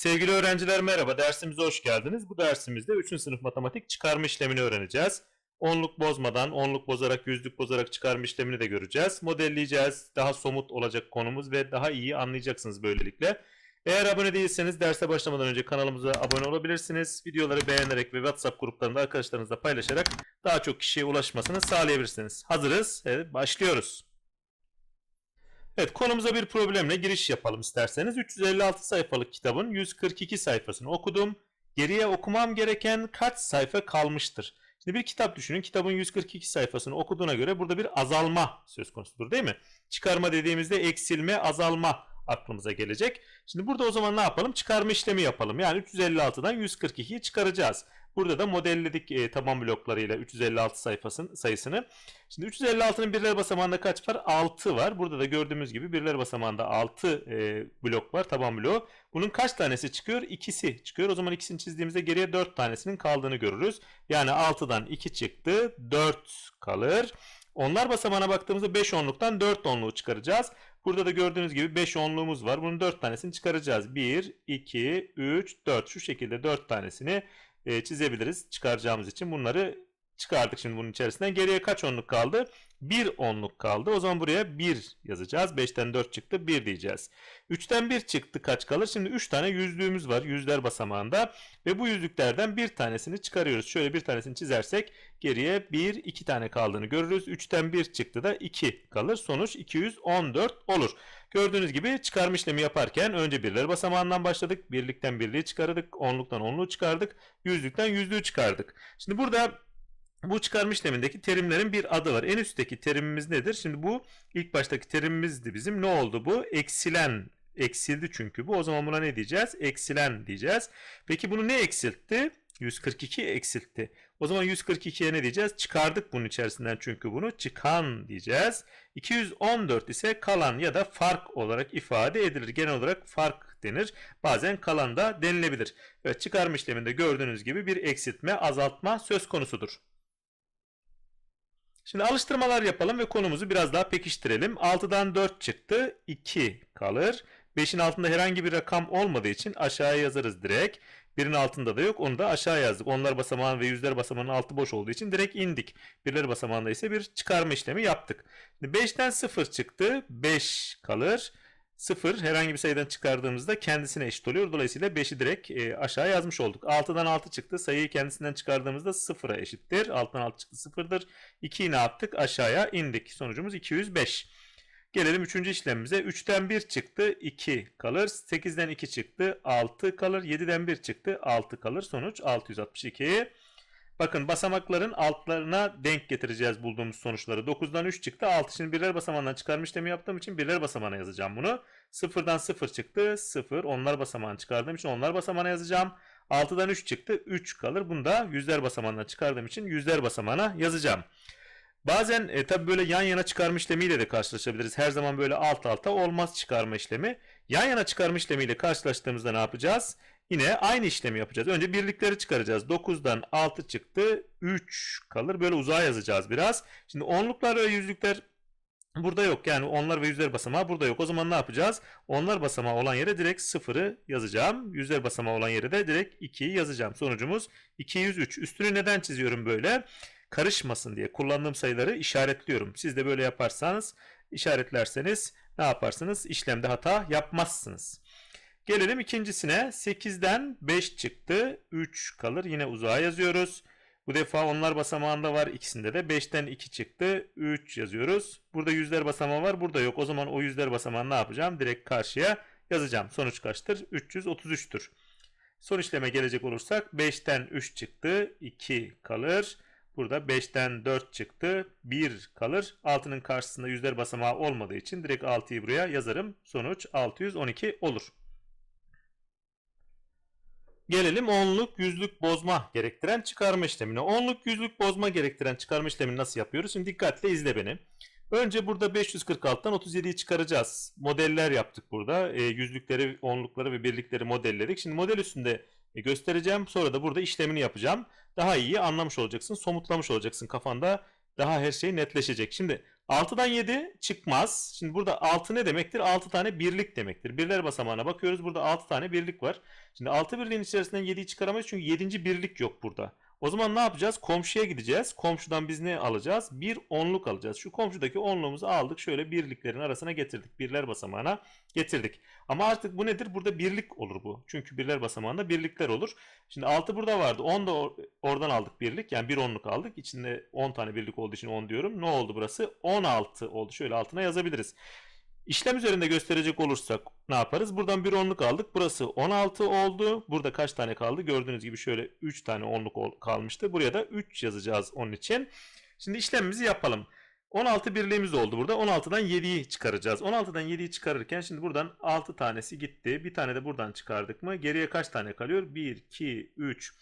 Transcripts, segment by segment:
Sevgili öğrenciler merhaba, dersimize hoş geldiniz. Bu dersimizde 3. sınıf matematik çıkarma işlemini öğreneceğiz. Onluk bozmadan, onluk bozarak, yüzlük bozarak çıkarma işlemini de göreceğiz. Modelleyeceğiz. Daha somut olacak konumuz ve daha iyi anlayacaksınız böylelikle. Eğer abone değilseniz derse başlamadan önce kanalımıza abone olabilirsiniz. Videoları beğenerek ve WhatsApp gruplarında arkadaşlarınızla paylaşarak daha çok kişiye ulaşmasını sağlayabilirsiniz. Hazırız. Evet, başlıyoruz. Evet konumuza bir problemle giriş yapalım isterseniz. 356 sayfalık kitabın 142 sayfasını okudum. Geriye okumam gereken kaç sayfa kalmıştır? Şimdi bir kitap düşünün. Kitabın 142 sayfasını okuduğuna göre burada bir azalma söz konusudur değil mi? Çıkarma dediğimizde eksilme, azalma aklımıza gelecek. Şimdi burada o zaman ne yapalım? Çıkarma işlemi yapalım. Yani 356'dan 142'yi çıkaracağız. Burada da modelledik e, taban bloklarıyla 356 sayfasının sayısını. Şimdi 356'nın birler basamağında kaç var? 6 var. Burada da gördüğümüz gibi birler basamağında 6 e, blok var, taban bloğu. Bunun kaç tanesi çıkıyor? İkisi çıkıyor. O zaman ikisini çizdiğimizde geriye 4 tanesinin kaldığını görürüz. Yani 6'dan 2 çıktı, 4 kalır. Onlar basamağına baktığımızda 5 onluktan 4 onluğu çıkaracağız. Burada da gördüğünüz gibi 5 onluğumuz var. Bunun 4 tanesini çıkaracağız. 1, 2, 3, 4. Şu şekilde 4 tanesini e, çizebiliriz çıkaracağımız için. Bunları çıkardık şimdi bunun içerisinden. Geriye kaç onluk kaldı? 1 onluk kaldı. O zaman buraya 1 yazacağız. 5'ten 4 çıktı 1 diyeceğiz. 3'ten 1 çıktı kaç kalır? Şimdi 3 tane yüzlüğümüz var yüzler basamağında. Ve bu yüzlüklerden bir tanesini çıkarıyoruz. Şöyle bir tanesini çizersek geriye 1, 2 tane kaldığını görürüz. 3'ten 1 çıktı da 2 kalır. Sonuç 214 olur. Gördüğünüz gibi çıkarma işlemi yaparken önce birler basamağından başladık. Birlikten birliği çıkardık. Onluktan onluğu çıkardık. Yüzlükten yüzlüğü çıkardık. Şimdi burada bu çıkarma işlemindeki terimlerin bir adı var. En üstteki terimimiz nedir? Şimdi bu ilk baştaki terimimizdi bizim. Ne oldu bu? Eksilen eksildi çünkü bu. O zaman buna ne diyeceğiz? Eksilen diyeceğiz. Peki bunu ne eksiltti? 142 eksiltti. O zaman 142'ye ne diyeceğiz? Çıkardık bunun içerisinden çünkü bunu çıkan diyeceğiz. 214 ise kalan ya da fark olarak ifade edilir. Genel olarak fark denir. Bazen kalan da denilebilir. Evet çıkarma işleminde gördüğünüz gibi bir eksiltme, azaltma söz konusudur. Şimdi alıştırmalar yapalım ve konumuzu biraz daha pekiştirelim. 6'dan 4 çıktı. 2 kalır. 5'in altında herhangi bir rakam olmadığı için aşağıya yazarız direkt. 1'in altında da yok. Onu da aşağı yazdık. Onlar basamağın ve yüzler basamağının altı boş olduğu için direkt indik. Birler basamağında ise bir çıkarma işlemi yaptık. 5'ten 0 çıktı. 5 kalır. 0 herhangi bir sayıdan çıkardığımızda kendisine eşit oluyor. Dolayısıyla 5'i direkt e, aşağı yazmış olduk. 6'dan 6 çıktı. Sayıyı kendisinden çıkardığımızda 0'a eşittir. 6'dan 6 çıktı 0'dır. 2'yi ne yaptık? Aşağıya indik. Sonucumuz 205. Gelelim 3. işlemimize. 3'ten 1 çıktı. 2 kalır. 8'den 2 çıktı. 6 kalır. 7'den 1 çıktı. 6 kalır. Sonuç 662. Bakın basamakların altlarına denk getireceğiz bulduğumuz sonuçları. 9'dan 3 çıktı. 6 şimdi birler basamağından çıkarma işlemi yaptığım için birler basamağına yazacağım bunu. 0'dan 0 çıktı. 0. Onlar basamağını çıkardığım için onlar basamağına yazacağım. 6'dan 3 çıktı. 3 kalır. Bunu da yüzler basamağından çıkardığım için yüzler basamağına yazacağım. Bazen e, tabi böyle yan yana çıkarma işlemiyle de karşılaşabiliriz. Her zaman böyle alt alta olmaz çıkarma işlemi. Yan yana çıkarma işlemiyle karşılaştığımızda ne yapacağız? Yine aynı işlemi yapacağız. Önce birlikleri çıkaracağız. 9'dan 6 çıktı. 3 kalır. Böyle uzağa yazacağız biraz. Şimdi onluklar ve yüzlükler burada yok. Yani onlar ve yüzler basamağı burada yok. O zaman ne yapacağız? Onlar basamağı olan yere direkt 0'ı yazacağım. Yüzler basamağı olan yere de direkt 2'yi yazacağım. Sonucumuz 203. Üstünü neden çiziyorum böyle? Karışmasın diye kullandığım sayıları işaretliyorum. Siz de böyle yaparsanız işaretlerseniz ne yaparsınız? İşlemde hata yapmazsınız. Gelelim ikincisine. 8'den 5 çıktı. 3 kalır. Yine uzağa yazıyoruz. Bu defa onlar basamağında var. ikisinde de 5'ten 2 çıktı. 3 yazıyoruz. Burada yüzler basamağı var. Burada yok. O zaman o yüzler basamağını ne yapacağım? Direkt karşıya yazacağım. Sonuç kaçtır? 333'tür. Son işleme gelecek olursak 5'ten 3 çıktı. 2 kalır. Burada 5'ten 4 çıktı. 1 kalır. 6'nın karşısında yüzler basamağı olmadığı için direkt 6'yı buraya yazarım. Sonuç 612 olur. Gelelim onluk yüzlük bozma gerektiren çıkarma işlemine. Onluk yüzlük bozma gerektiren çıkarma işlemini nasıl yapıyoruz? Şimdi dikkatle izle beni. Önce burada 546'dan 37'yi çıkaracağız. Modeller yaptık burada. E, yüzlükleri, onlukları ve birlikleri modelledik. Şimdi model üstünde e, göstereceğim. Sonra da burada işlemini yapacağım. Daha iyi anlamış olacaksın, somutlamış olacaksın kafanda. Daha her şey netleşecek. Şimdi 6'dan 7 çıkmaz. Şimdi burada 6 ne demektir? 6 tane birlik demektir. Birler basamağına bakıyoruz. Burada 6 tane birlik var. Şimdi 6 birliğin içerisinden 7'yi çıkaramayız çünkü 7. birlik yok burada. O zaman ne yapacağız? Komşuya gideceğiz. Komşudan biz ne alacağız? Bir onluk alacağız. Şu komşudaki onluğumuzu aldık. Şöyle birliklerin arasına getirdik. Birler basamağına getirdik. Ama artık bu nedir? Burada birlik olur bu. Çünkü birler basamağında birlikler olur. Şimdi 6 burada vardı. 10 da or- oradan aldık birlik. Yani bir onluk aldık. İçinde 10 tane birlik olduğu için 10 diyorum. Ne oldu burası? 16 oldu. Şöyle altına yazabiliriz. İşlem üzerinde gösterecek olursak ne yaparız? Buradan bir onluk aldık. Burası 16 oldu. Burada kaç tane kaldı? Gördüğünüz gibi şöyle 3 tane onluk kalmıştı. Buraya da 3 yazacağız onun için. Şimdi işlemimizi yapalım. 16 birliğimiz oldu burada. 16'dan 7'yi çıkaracağız. 16'dan 7'yi çıkarırken şimdi buradan 6 tanesi gitti. Bir tane de buradan çıkardık mı? Geriye kaç tane kalıyor? 1, 2, 3,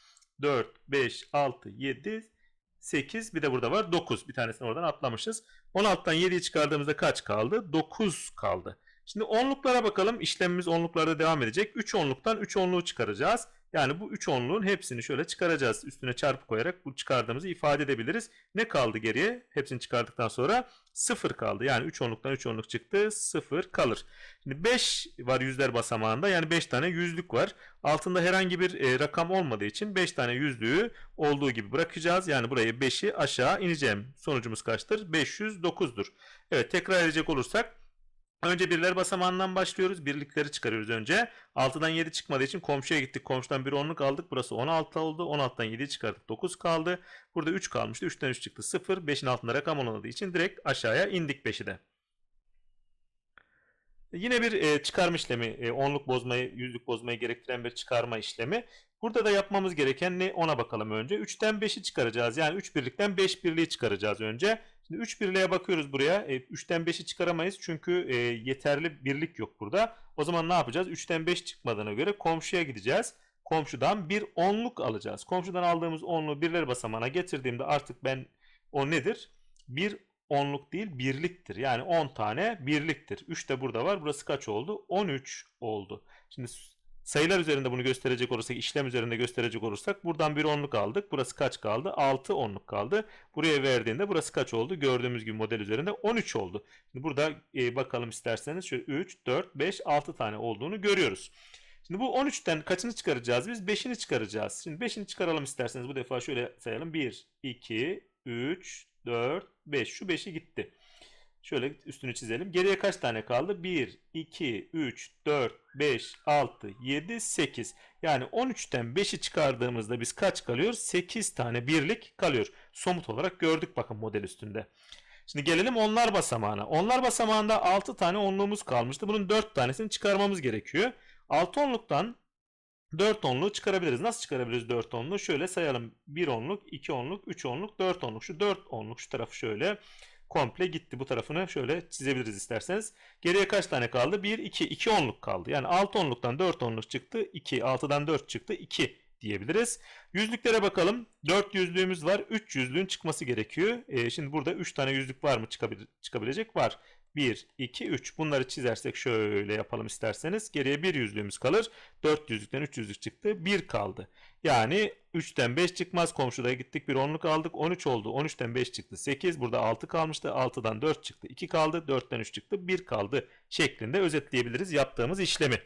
4, 5, 6, 7, 8 bir de burada var 9. Bir tanesini oradan atlamışız. 16'dan 7'yi çıkardığımızda kaç kaldı? 9 kaldı. Şimdi onluklara bakalım. İşlemimiz onluklarda devam edecek. 3 onluktan 3 onluğu çıkaracağız. Yani bu 3 onluğun hepsini şöyle çıkaracağız. Üstüne çarpı koyarak bu çıkardığımızı ifade edebiliriz. Ne kaldı geriye? Hepsini çıkardıktan sonra 0 kaldı. Yani 3 onluktan 3 onluk çıktı. 0 kalır. Şimdi 5 var yüzler basamağında. Yani 5 tane yüzlük var. Altında herhangi bir e, rakam olmadığı için 5 tane yüzlüğü olduğu gibi bırakacağız. Yani buraya 5'i aşağı ineceğim. Sonucumuz kaçtır? 509'dur. Evet tekrar edecek olursak Önce birler basamağından başlıyoruz. Birlikleri çıkarıyoruz önce. 6'dan 7 çıkmadığı için komşuya gittik. Komşudan bir onluk aldık. Burası 16 oldu. 16'dan 7'yi çıkardık. 9 kaldı. Burada 3 kalmıştı. 3'ten 3 çıktı. 0. 5'in altında rakam olmadığı için direkt aşağıya indik 5'i de. Yine bir e, çıkarma işlemi, e, onluk bozmayı, yüzlük bozmayı gerektiren bir çıkarma işlemi. Burada da yapmamız gereken ne ona bakalım önce. 3'ten 5'i çıkaracağız. Yani 3 birlikten 5 birliği çıkaracağız önce. Şimdi 3 birliğe bakıyoruz buraya. E, 3'ten 5'i çıkaramayız çünkü e, yeterli birlik yok burada. O zaman ne yapacağız? 3'ten 5 çıkmadığına göre komşuya gideceğiz. Komşudan bir onluk alacağız. Komşudan aldığımız onluğu birler basamağına getirdiğimde artık ben o nedir? Bir onluk değil birliktir. Yani 10 tane birliktir. 3 de burada var. Burası kaç oldu? 13 oldu. Şimdi sayılar üzerinde bunu gösterecek olursak, işlem üzerinde gösterecek olursak buradan bir onluk aldık. Burası kaç kaldı? 6 onluk kaldı. Buraya verdiğinde burası kaç oldu? Gördüğümüz gibi model üzerinde 13 oldu. Şimdi burada e, bakalım isterseniz şöyle 3, 4, 5, 6 tane olduğunu görüyoruz. Şimdi bu 13'ten kaçını çıkaracağız biz? 5'ini çıkaracağız. Şimdi 5'ini çıkaralım isterseniz bu defa şöyle sayalım. 1, 2, 3, 4, 5. Şu 5'i gitti. Şöyle üstünü çizelim. Geriye kaç tane kaldı? 1, 2, 3, 4, 5, 6, 7, 8. Yani 13'ten 5'i çıkardığımızda biz kaç kalıyor? 8 tane birlik kalıyor. Somut olarak gördük bakın model üstünde. Şimdi gelelim onlar basamağına. Onlar basamağında 6 tane onluğumuz kalmıştı. Bunun 4 tanesini çıkarmamız gerekiyor. 6 onluktan 4 onluğu çıkarabiliriz. Nasıl çıkarabiliriz 4 onluğu? Şöyle sayalım. 1 onluk, 2 onluk, 3 onluk, 4 onluk. Şu 4 onluk şu tarafı şöyle komple gitti. Bu tarafını şöyle çizebiliriz isterseniz. Geriye kaç tane kaldı? 1, 2, 2 onluk kaldı. Yani 6 onluktan 4 onluk çıktı. 2, 6'dan 4 çıktı. 2 diyebiliriz. Yüzlüklere bakalım. 4 yüzlüğümüz var. 3 yüzlüğün çıkması gerekiyor. E, şimdi burada 3 tane yüzlük var mı çıkabil çıkabilecek? Var. 1, 2, 3. Bunları çizersek şöyle yapalım isterseniz. Geriye bir yüzlüğümüz kalır. 4 yüzlükten 3 yüzlük çıktı. 1 kaldı. Yani 3'ten 5 çıkmaz. Komşuda gittik bir onluk aldık. 13 oldu. 13'ten 5 çıktı. 8. Burada 6 kalmıştı. 6'dan 4 çıktı. 2 kaldı. 4'ten 3 çıktı. 1 kaldı. Şeklinde özetleyebiliriz yaptığımız işlemi.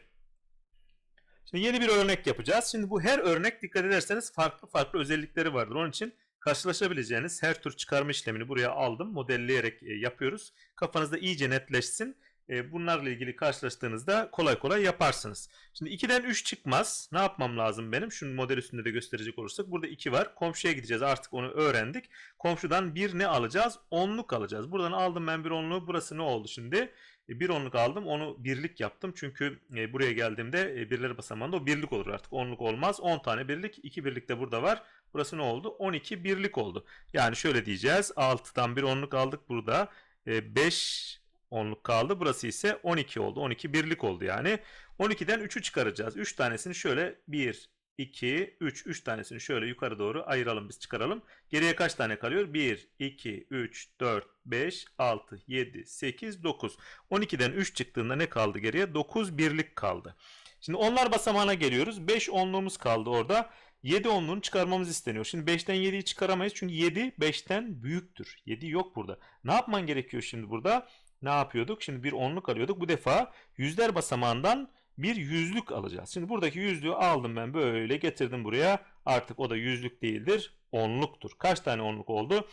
Şimdi yeni bir örnek yapacağız. Şimdi bu her örnek dikkat ederseniz farklı farklı özellikleri vardır. Onun için karşılaşabileceğiniz her tür çıkarma işlemini buraya aldım. Modelleyerek e, yapıyoruz. Kafanızda iyice netleşsin. E, bunlarla ilgili karşılaştığınızda kolay kolay yaparsınız. Şimdi 2'den 3 çıkmaz. Ne yapmam lazım benim? Şunu model üstünde de gösterecek olursak. Burada 2 var. Komşuya gideceğiz. Artık onu öğrendik. Komşudan bir ne alacağız? Onluk alacağız. Buradan aldım ben bir onluğu. Burası ne oldu şimdi? E, bir onluk aldım. Onu birlik yaptım. Çünkü e, buraya geldiğimde e, birleri basamağında o birlik olur artık. Onluk olmaz. 10 tane birlik. 2 birlik de burada var. Burası ne oldu? 12 birlik oldu. Yani şöyle diyeceğiz. 6'dan bir onluk aldık burada. 5 onluk kaldı. Burası ise 12 oldu. 12 birlik oldu yani. 12'den 3'ü çıkaracağız. 3 tanesini şöyle 1, 2, 3. 3 tanesini şöyle yukarı doğru ayıralım biz çıkaralım. Geriye kaç tane kalıyor? 1, 2, 3, 4, 5, 6, 7, 8, 9. 12'den 3 çıktığında ne kaldı geriye? 9 birlik kaldı. Şimdi onlar basamağına geliyoruz. 5 onluğumuz kaldı orada. 7 onluğunu çıkarmamız isteniyor. Şimdi 5'ten 7'yi çıkaramayız çünkü 7 5'ten büyüktür. 7 yok burada. Ne yapman gerekiyor şimdi burada? Ne yapıyorduk? Şimdi bir onluk alıyorduk. Bu defa yüzler basamağından bir yüzlük alacağız. Şimdi buradaki yüzlüğü aldım ben böyle getirdim buraya. Artık o da yüzlük değildir. Onluktur. Kaç tane onluk oldu?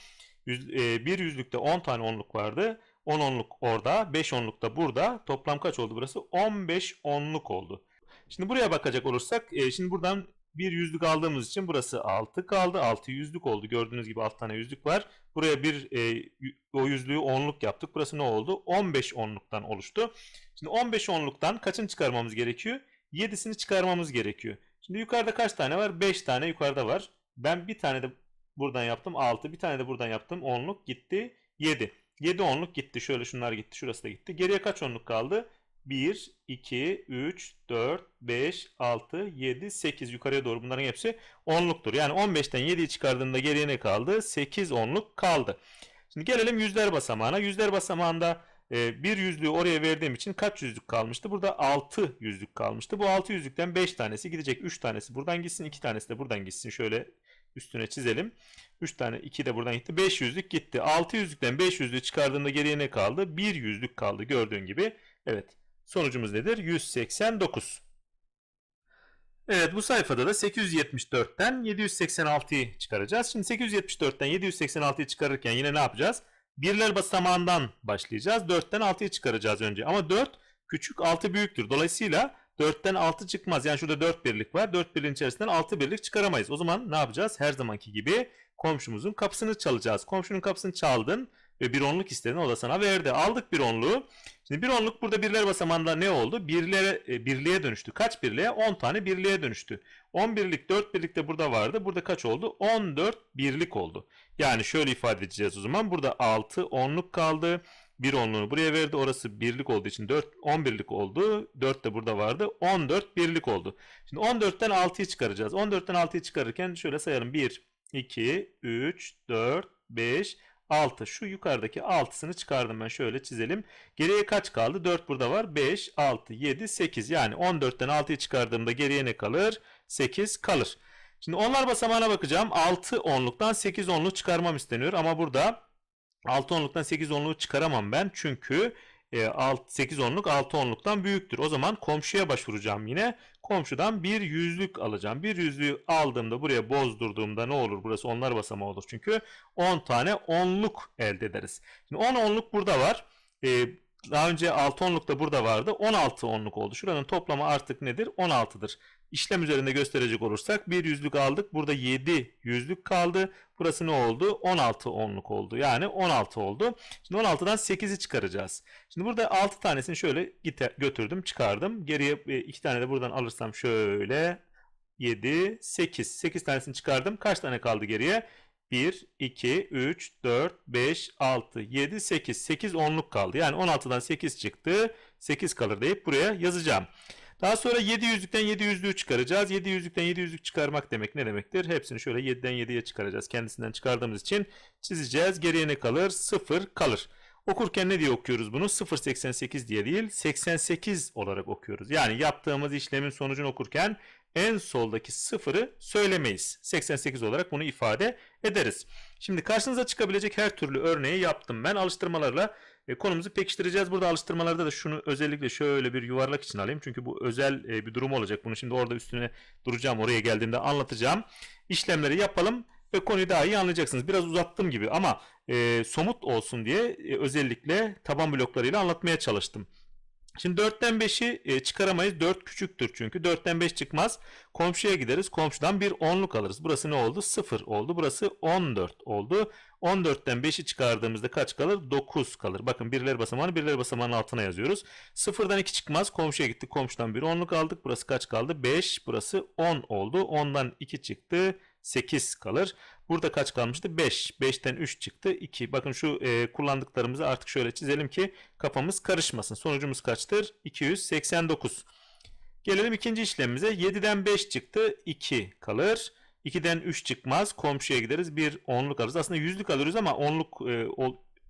Yüz, e, bir yüzlükte 10 tane onluk vardı. 10 onluk orada, 5 onluk da burada. Toplam kaç oldu burası? 15 onluk oldu. Şimdi buraya bakacak olursak, e, şimdi buradan bir yüzlük aldığımız için burası 6 kaldı. 6 yüzlük oldu. Gördüğünüz gibi 6 tane yüzlük var. Buraya bir e, o yüzlüğü onluk yaptık. Burası ne oldu? 15 onluktan oluştu. Şimdi 15 onluktan kaçını çıkarmamız gerekiyor? 7'sini çıkarmamız gerekiyor. Şimdi yukarıda kaç tane var? 5 tane yukarıda var. Ben bir tane de buradan yaptım 6. Bir tane de buradan yaptım. Onluk gitti 7. 7 onluk gitti. Şöyle şunlar gitti. Şurası da gitti. Geriye kaç onluk kaldı? 1, 2, 3, 4, 5, 6, 7, 8 yukarıya doğru bunların hepsi onluktur. Yani 15'ten 7'yi çıkardığında geriye ne kaldı? 8 onluk kaldı. Şimdi gelelim yüzler basamağına. Yüzler basamağında e, bir yüzlüğü oraya verdiğim için kaç yüzlük kalmıştı? Burada 6 yüzlük kalmıştı. Bu 6 yüzlükten 5 tanesi gidecek. 3 tanesi buradan gitsin. 2 tanesi de buradan gitsin. Şöyle üstüne çizelim. 3 tane 2 de buradan gitti. 5 yüzlük gitti. 6 yüzlükten 5 yüzlüğü çıkardığında geriye ne kaldı? 1 yüzlük kaldı gördüğün gibi. Evet. Sonucumuz nedir? 189. Evet bu sayfada da 874'ten 786'yı çıkaracağız. Şimdi 874'ten 786'yı çıkarırken yine ne yapacağız? Birler basamağından başlayacağız. 4'ten 6'yı çıkaracağız önce. Ama 4 küçük 6 büyüktür. Dolayısıyla 4'ten 6 çıkmaz. Yani şurada 4 birlik var. 4 birliğin içerisinden 6 birlik çıkaramayız. O zaman ne yapacağız? Her zamanki gibi komşumuzun kapısını çalacağız. Komşunun kapısını çaldın ve bir onluk istedin. O da sana verdi. Aldık bir onluğu. Şimdi bir onluk burada birler basamağında ne oldu? Birlere, e, birliğe dönüştü. Kaç birliğe? 10 tane birliğe dönüştü. 10 birlik 4 birlik de burada vardı. Burada kaç oldu? 14 birlik oldu. Yani şöyle ifade edeceğiz o zaman. Burada 6 onluk kaldı. Bir onluğunu buraya verdi. Orası birlik olduğu için 4 11'lik oldu. 4 de burada vardı. 14 birlik oldu. Şimdi 14'ten 6'yı çıkaracağız. 14'ten 6'yı çıkarırken şöyle sayalım. 1 2 3 4 5 6. Şu yukarıdaki 6'sını çıkardım ben. Şöyle çizelim. Geriye kaç kaldı? 4 burada var. 5, 6, 7, 8. Yani 14'ten 6'yı çıkardığımda geriye ne kalır? 8 kalır. Şimdi onlar basamağına bakacağım. 6 onluktan 8 onluk çıkarmam isteniyor. Ama burada 6 onluktan 8 onluğu çıkaramam ben. Çünkü e, 6, 8 onluk 6 onluktan büyüktür. O zaman komşuya başvuracağım yine. Komşudan bir yüzlük alacağım. Bir yüzlüğü aldığımda buraya bozdurduğumda ne olur? Burası onlar basamağı olur. Çünkü 10 tane onluk elde ederiz. Şimdi 10 onluk burada var. E, daha önce 6 onluk da burada vardı. 16 onluk oldu. Şuranın toplamı artık nedir? 16'dır. İşlem üzerinde gösterecek olursak bir yüzlük aldık. Burada 7 yüzlük kaldı. Burası ne oldu? 16 onluk oldu. Yani 16 oldu. Şimdi 16'dan 8'i çıkaracağız. Şimdi burada 6 tanesini şöyle götürdüm çıkardım. Geriye 2 tane de buradan alırsam şöyle 7, 8. 8 tanesini çıkardım. Kaç tane kaldı geriye? 1, 2, 3, 4, 5, 6, 7, 8. 8 onluk kaldı. Yani 16'dan 8 çıktı. 8 kalır deyip buraya yazacağım. Daha sonra 7 yüzlükten 7 yüzlüğü çıkaracağız. 7 yüzlükten 7 yüzlük çıkarmak demek ne demektir? Hepsini şöyle 7'den 7'ye çıkaracağız. Kendisinden çıkardığımız için çizeceğiz. Geriye ne kalır? 0 kalır. Okurken ne diye okuyoruz bunu? 0.88 diye değil 88 olarak okuyoruz. Yani yaptığımız işlemin sonucunu okurken en soldaki sıfırı söylemeyiz. 88 olarak bunu ifade ederiz. Şimdi karşınıza çıkabilecek her türlü örneği yaptım. Ben alıştırmalarla e, konumuzu pekiştireceğiz. Burada alıştırmalarda da şunu özellikle şöyle bir yuvarlak için alayım. Çünkü bu özel e, bir durum olacak. Bunu şimdi orada üstüne duracağım. Oraya geldiğinde anlatacağım. İşlemleri yapalım ve konuyu daha iyi anlayacaksınız. Biraz uzattım gibi ama e, somut olsun diye özellikle taban bloklarıyla anlatmaya çalıştım. Şimdi 4'ten 5'i e, çıkaramayız. 4 küçüktür çünkü. 4'ten 5 çıkmaz. Komşuya gideriz. Komşudan bir onluk alırız. Burası ne oldu? 0 oldu. Burası 14 oldu. 14'ten 5'i çıkardığımızda kaç kalır? 9 kalır. Bakın birler basamağını birler basamağının altına yazıyoruz. 0'dan 2 çıkmaz. Komşuya gittik. Komşudan bir onluk aldık. Burası kaç kaldı? 5. Burası 10 oldu. 10'dan 2 çıktı. 8 kalır. Burada kaç kalmıştı? 5. 5'ten 3 çıktı. 2. Bakın şu e, kullandıklarımızı artık şöyle çizelim ki kafamız karışmasın. Sonucumuz kaçtır? 289. Gelelim ikinci işlemimize. 7'den 5 çıktı. 2 kalır. 2'den 3 çıkmaz. Komşuya gideriz. Bir onluk alırız. Aslında yüzlük alıyoruz ama onluk e,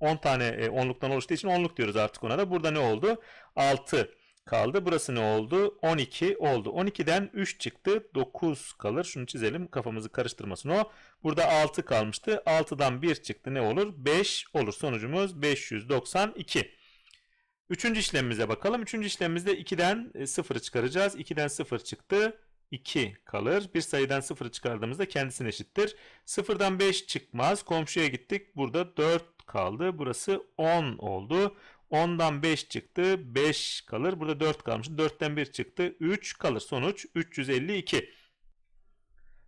10 tane e, onluktan oluştuğu için onluk diyoruz artık ona da. Burada ne oldu? 6 kaldı. Burası ne oldu? 12 oldu. 12'den 3 çıktı. 9 kalır. Şunu çizelim. Kafamızı karıştırmasın o. Burada 6 kalmıştı. 6'dan 1 çıktı. Ne olur? 5 olur. Sonucumuz 592. Üçüncü işlemimize bakalım. Üçüncü işlemimizde 2'den 0'ı çıkaracağız. 2'den 0 çıktı. 2 kalır. Bir sayıdan 0'ı çıkardığımızda kendisine eşittir. 0'dan 5 çıkmaz. Komşuya gittik. Burada 4 kaldı. Burası 10 oldu. 10'dan 5 çıktı. 5 kalır. Burada 4 kalmış. 4'ten 1 çıktı. 3 kalır. Sonuç 352.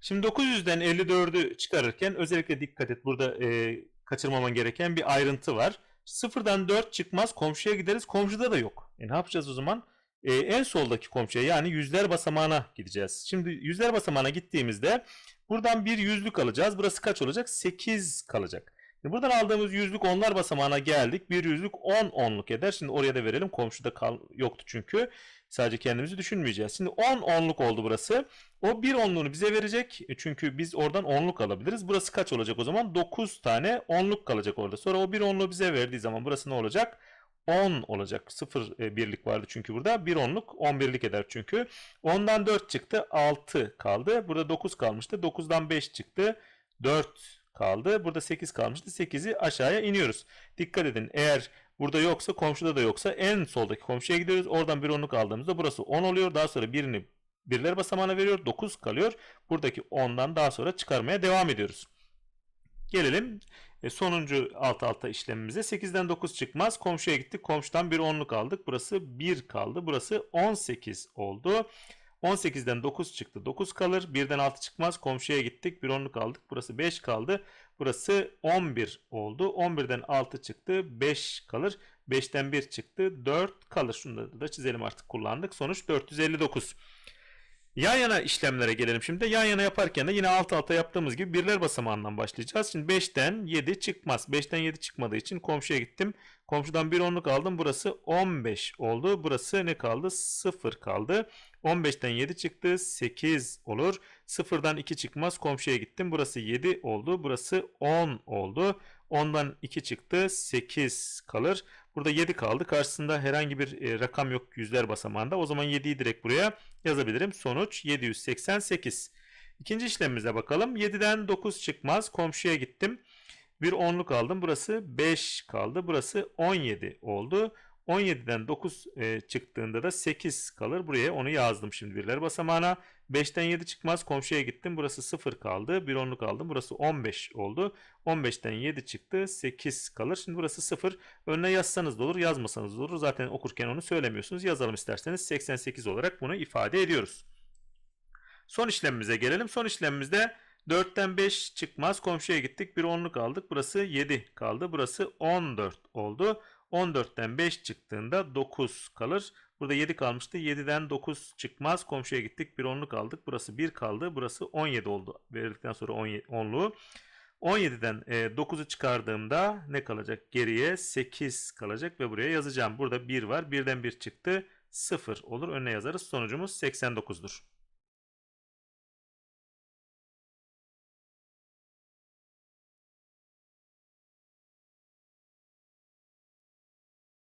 Şimdi 900'den 54'ü çıkarırken özellikle dikkat et. Burada e, kaçırmaman gereken bir ayrıntı var. 0'dan 4 çıkmaz. Komşuya gideriz. Komşuda da yok. E ne yapacağız o zaman? E, en soldaki komşuya yani yüzler basamağına gideceğiz. Şimdi yüzler basamağına gittiğimizde buradan bir yüzlük alacağız. Burası kaç olacak? 8 kalacak. Buradan aldığımız yüzlük onlar basamağına geldik. Bir yüzlük 10 onluk eder. Şimdi oraya da verelim. Komşuda kal yoktu çünkü. Sadece kendimizi düşünmeyeceğiz. Şimdi 10 onluk oldu burası. O bir onluğunu bize verecek. E, Çünkü biz oradan onluk alabiliriz. Burası kaç olacak o zaman? 9 tane onluk kalacak orada. Sonra o bir onluğu bize verdiği zaman burası ne olacak? 10 olacak. 0 e, birlik vardı çünkü burada. 1 onluk 11'lik eder çünkü. 10'dan 4 çıktı. 6 kaldı. Burada 9 kalmıştı. 9'dan 5 çıktı. 4 kaldı. Burada 8 kalmıştı. 8'i aşağıya iniyoruz. Dikkat edin. Eğer burada yoksa komşuda da yoksa en soldaki komşuya gidiyoruz. Oradan bir onluk aldığımızda burası 10 oluyor. Daha sonra birini birler basamağına veriyor. 9 kalıyor. Buradaki 10'dan daha sonra çıkarmaya devam ediyoruz. Gelelim e, sonuncu alt alta işlemimize. 8'den 9 çıkmaz. Komşuya gittik. Komşudan bir onluk aldık. Burası 1 kaldı. Burası 18 oldu. 18'den 9 çıktı. 9 kalır. 1'den 6 çıkmaz. Komşuya gittik. Bir onluk aldık. Burası 5 kaldı. Burası 11 oldu. 11'den 6 çıktı. 5 kalır. 5'ten 1 çıktı. 4 kalır. Şunu da çizelim artık kullandık. Sonuç 459. Yan yana işlemlere gelelim şimdi. Yan yana yaparken de yine alt alta yaptığımız gibi birler basamağından başlayacağız. Şimdi 5'ten 7 çıkmaz. 5'ten 7 çıkmadığı için komşuya gittim. Komşudan bir onluk aldım. Burası 15 oldu. Burası ne kaldı? 0 kaldı. 15'ten 7 çıktı. 8 olur. 0'dan 2 çıkmaz. Komşuya gittim. Burası 7 oldu. Burası 10 oldu. 10'dan 2 çıktı. 8 kalır. Burada 7 kaldı. Karşısında herhangi bir e, rakam yok yüzler basamağında. O zaman 7'yi direkt buraya yazabilirim. Sonuç 788. İkinci işlemimize bakalım. 7'den 9 çıkmaz. Komşuya gittim. Bir onluk aldım. Burası 5 kaldı. Burası 17 oldu. 17'den 9 e, çıktığında da 8 kalır. Buraya onu yazdım şimdi birler basamağına. 5'ten 7 çıkmaz. Komşuya gittim. Burası 0 kaldı. Bir onluk aldım. Burası 15 oldu. 15'ten 7 çıktı. 8 kalır. Şimdi burası 0. Önüne yazsanız da olur. Yazmasanız da olur. Zaten okurken onu söylemiyorsunuz. Yazalım isterseniz. 88 olarak bunu ifade ediyoruz. Son işlemimize gelelim. Son işlemimizde 4'ten 5 çıkmaz. Komşuya gittik. Bir onluk aldık. Burası 7 kaldı. Burası 14 oldu. 14'ten 5 çıktığında 9 kalır. Burada 7 kalmıştı. 7'den 9 çıkmaz. Komşuya gittik. Bir onluk aldık. Burası 1 kaldı. Burası 17 oldu. Verildikten sonra 10'luğu. 17'den 9'u çıkardığımda ne kalacak? Geriye 8 kalacak ve buraya yazacağım. Burada 1 var. 1'den 1 çıktı. 0 olur. Önüne yazarız. Sonucumuz 89'dur.